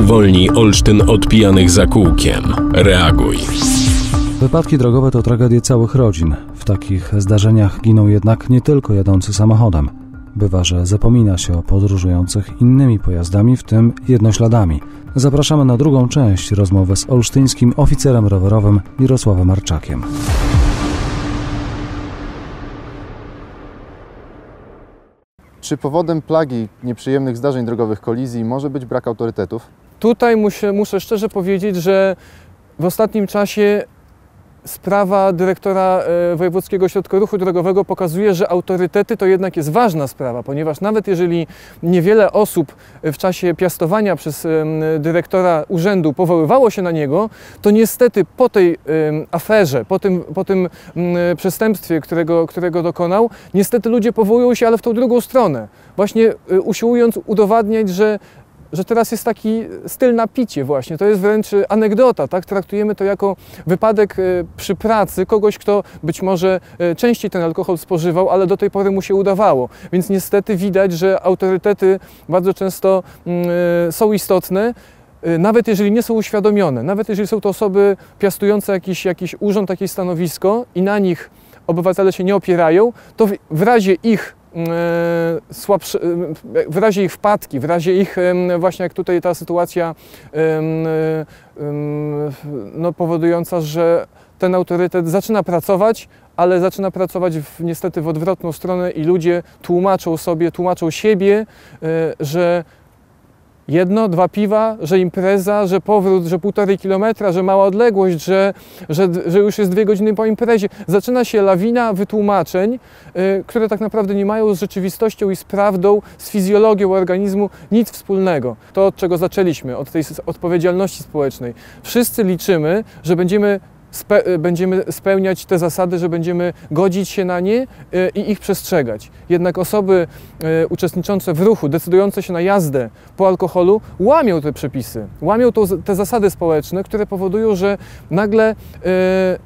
Uwolnij Olsztyn od pijanych za kółkiem. Reaguj. Wypadki drogowe to tragedie całych rodzin. W takich zdarzeniach giną jednak nie tylko jadący samochodem. Bywa, że zapomina się o podróżujących innymi pojazdami, w tym jednośladami. Zapraszamy na drugą część rozmowy z olsztyńskim oficerem rowerowym Mirosławem Marczakiem. Czy powodem plagi nieprzyjemnych zdarzeń drogowych kolizji może być brak autorytetów? Tutaj muszę, muszę szczerze powiedzieć, że w ostatnim czasie sprawa dyrektora e, Wojewódzkiego Ośrodka Ruchu Drogowego pokazuje, że autorytety to jednak jest ważna sprawa, ponieważ nawet jeżeli niewiele osób w czasie piastowania przez dyrektora urzędu powoływało się na niego, to niestety po tej aferze, po tym, po tym przestępstwie, którego, którego dokonał, niestety ludzie powołują się, ale w tą drugą stronę. Właśnie y, usiłując udowadniać, że że teraz jest taki styl na picie właśnie. To jest wręcz anegdota, tak? Traktujemy to jako wypadek e, przy pracy kogoś, kto być może e, częściej ten alkohol spożywał, ale do tej pory mu się udawało. Więc niestety widać, że autorytety bardzo często mm, są istotne, nawet jeżeli nie są uświadomione, nawet jeżeli są to osoby piastujące jakiś, jakiś urząd, jakieś stanowisko i na nich obywatele się nie opierają, to w razie ich e, słabsze, e, w razie ich wpadki, w razie ich właśnie jak tutaj ta sytuacja no, powodująca, że ten autorytet zaczyna pracować, ale zaczyna pracować w, niestety w odwrotną stronę i ludzie tłumaczą sobie, tłumaczą siebie, e, że jedno, dwa piwa, że impreza, że powrót, że półtorej kilometra, że mała odległość, że, że, że już jest dwie godziny po imprezie. Zaczyna się lawina wytłumaczeń, y, które tak naprawdę nie mają z rzeczywistością i z prawdą, z fizjologią organizmu nic wspólnego. To, od czego zaczęliśmy, od tej odpowiedzialności społecznej. Wszyscy liczymy, że będziemy spe, będziemy spełniać te zasady, że będziemy godzić się na nie y, i ich przestrzegać. Jednak osoby y, uczestniczące w ruchu, decydujące się na jazdę po alkoholu, łamią te przepisy, łamią tą, te zasady społeczne, które powodują, że nagle y,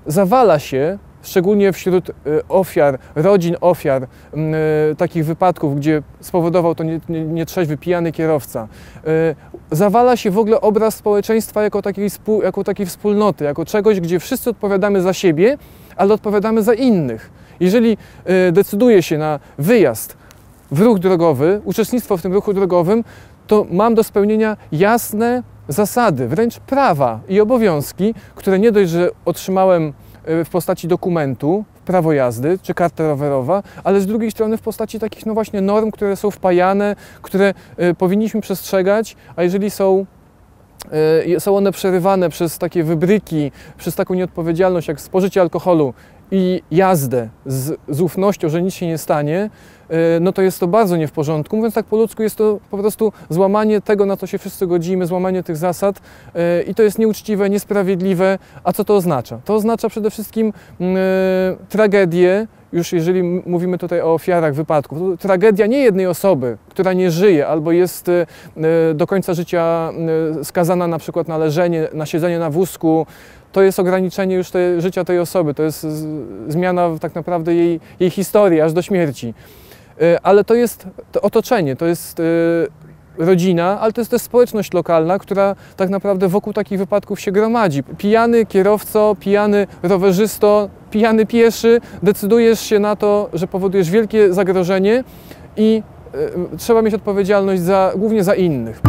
zawala się szczególnie wśród y, ofiar, rodzin ofiar m, y, takich wypadków, gdzie spowodował to nie- nie- nietrzeźwy, pijany kierowca, y, zawala się w ogóle obraz społeczeństwa jako takiej, jako takiej wspólnoty, jako czegoś, gdzie wszyscy odpowiadamy za siebie, ale odpowiadamy za innych. Jeżeli decyduje się na wyjazd w ruch drogowy, uczestnictwo w tym ruchu drogowym, to mam do spełnienia jasne zasady, wręcz prawa i obowiązki, które nie dość, że otrzymałem w postaci dokumentu, prawo jazdy czy karta rowerowa, ale z drugiej strony w postaci takich no właśnie norm, które są wpajane, które y, powinniśmy przestrzegać, a jeżeli są y, są one przerywane przez takie wybryki, przez taką nieodpowiedzialność jak spożycie alkoholu i jazdę z, z ufnością, że nic się nie stanie, y, no to jest to bardzo nie w porządku. Mówiąc tak po ludzku, jest to po prostu złamanie tego, na co się wszyscy godzimy, złamanie tych zasad y, i to jest nieuczciwe, niesprawiedliwe. A co to oznacza? To oznacza przede wszystkim y, tragedię, już jeżeli mówimy tutaj o ofiarach wypadków, to tragedia nie jednej osoby, która nie żyje albo jest y, y, do końca życia y, skazana na przykład na leżenie, na siedzenie na wózku, to jest ograniczenie już te, życia tej osoby, to jest zmiana tak naprawdę jej, jej historii aż do śmierci. Ale to jest to otoczenie, to jest rodzina, ale to jest też społeczność lokalna, która tak naprawdę wokół takich wypadków się gromadzi. Pijany kierowco, pijany rowerzysto, pijany pieszy, decydujesz się na to, że powodujesz wielkie zagrożenie i y, trzeba mieć odpowiedzialność za, głównie za innych.